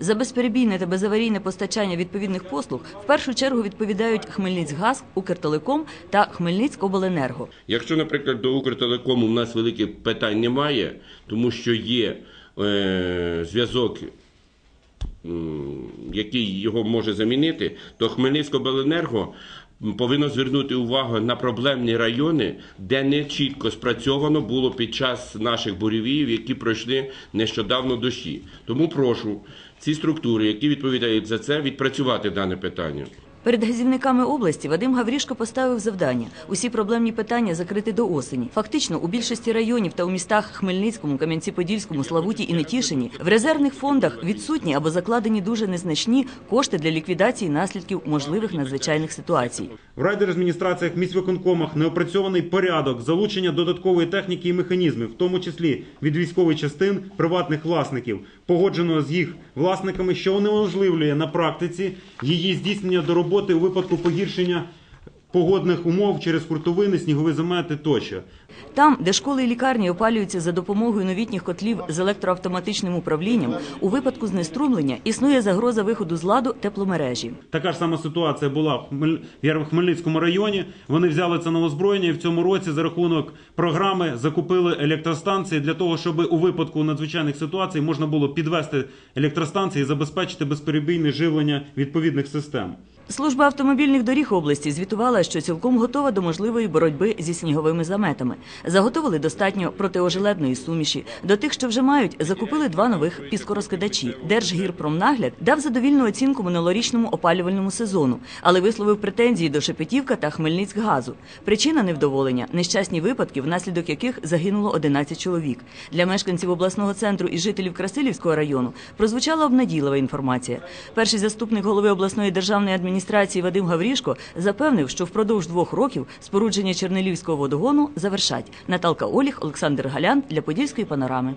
За безперебійне та безаварійне постачання відповідних послуг в першу чергу відповідають Хмельницькгаз, Укртелеком та Хмельницькобленерго. Якщо, наприклад, до Укртелекому в нас великих питань немає, тому що є е, зв'язок, який його може замінити, то Хмельницькобленерго повинно звернути увагу на проблемні райони, де не чітко спрацьовано було під час наших буревіїв, які пройшли нещодавно дощі. Тому прошу ці структури, які відповідають за це, відпрацювати дане питання. Перед газівниками області Вадим Гаврішко поставив завдання усі проблемні питання закрити до осені. Фактично, у більшості районів та у містах Хмельницькому, Кам'янці-Подільському, Славуті і Нетішині в резервних фондах відсутні або закладені дуже незначні кошти для ліквідації наслідків можливих надзвичайних ситуацій. В райдержадміністраціях міськвиконкомах неопрацьований порядок залучення додаткової техніки і механізмів, в тому числі від військових частин приватних власників, погоджено з їх власниками, що унеможливлює на практиці її здійснення до роботи у випадку погіршення погодних умов через хуртовини, снігові замети тощо. Там, де школи і лікарні опалюються за допомогою новітніх котлів з електроавтоматичним управлінням, у випадку знеструмлення існує загроза виходу з ладу тепломережі. Така ж сама ситуація була в Хмельницькому районі. Вони взяли це на озброєння і в цьому році за рахунок програми закупили електростанції для того, щоб у випадку надзвичайних ситуацій можна було підвести електростанції і забезпечити безперебійне живлення відповідних систем. Служба автомобільних доріг області звітувала, що цілком готова до можливої боротьби зі сніговими заметами. Заготовили достатньо протиожеледної суміші. До тих, що вже мають, закупили два нових піскорозкидачі. Держгірпромнагляд дав задовільну оцінку минулорічному опалювальному сезону, але висловив претензії до Шепетівка та Хмельницькгазу. Причина невдоволення нещасні випадки, внаслідок яких загинуло 11 чоловік. Для мешканців обласного центру і жителів Красилівського району прозвучала обнадійлива інформація. Перший заступник голови обласної державної адміністрації Вадим Гаврішко запевнив, що впродовж двох років спорудження Чернелівського водогону завершать. Наталка Оліх, Олександр Галян для Подільської панорами.